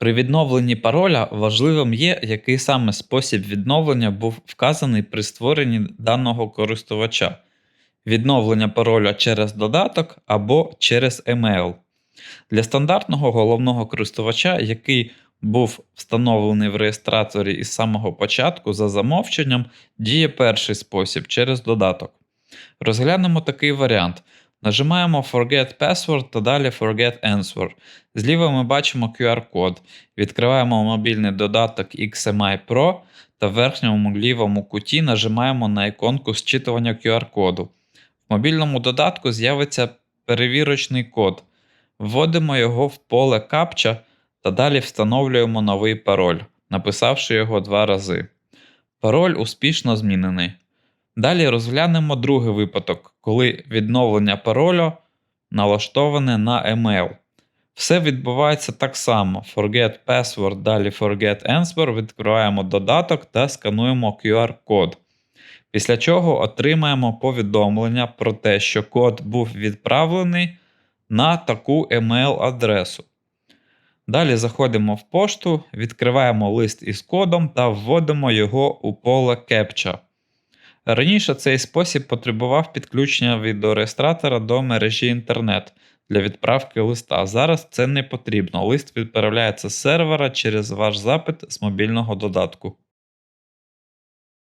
При відновленні пароля важливим є, який саме спосіб відновлення був вказаний при створенні даного користувача. Відновлення пароля через додаток або через емейл. Для стандартного головного користувача, який був встановлений в реєстраторі із самого початку за замовченням, діє перший спосіб через додаток. Розглянемо такий варіант. Нажимаємо Forget Password та далі Forget Answer. Зліва ми бачимо QR-код. Відкриваємо мобільний додаток XMI Pro та в верхньому лівому куті нажимаємо на іконку зчитування QR-коду. В мобільному додатку з'явиться перевірочний код. Вводимо його в поле CAPTCHA та далі встановлюємо новий пароль, написавши його два рази. Пароль успішно змінений. Далі розглянемо другий випадок, коли відновлення паролю налаштоване на емейл. Все відбувається так само: Forget password, далі Forget answer, відкриваємо додаток та скануємо QR-код. Після чого отримаємо повідомлення про те, що код був відправлений на таку емейл-адресу. Далі заходимо в пошту, відкриваємо лист із кодом та вводимо його у поле CAPTCHA. Раніше цей спосіб потребував підключення відеореєстратора до мережі інтернет для відправки листа. Зараз це не потрібно. Лист відправляється з сервера через ваш запит з мобільного додатку.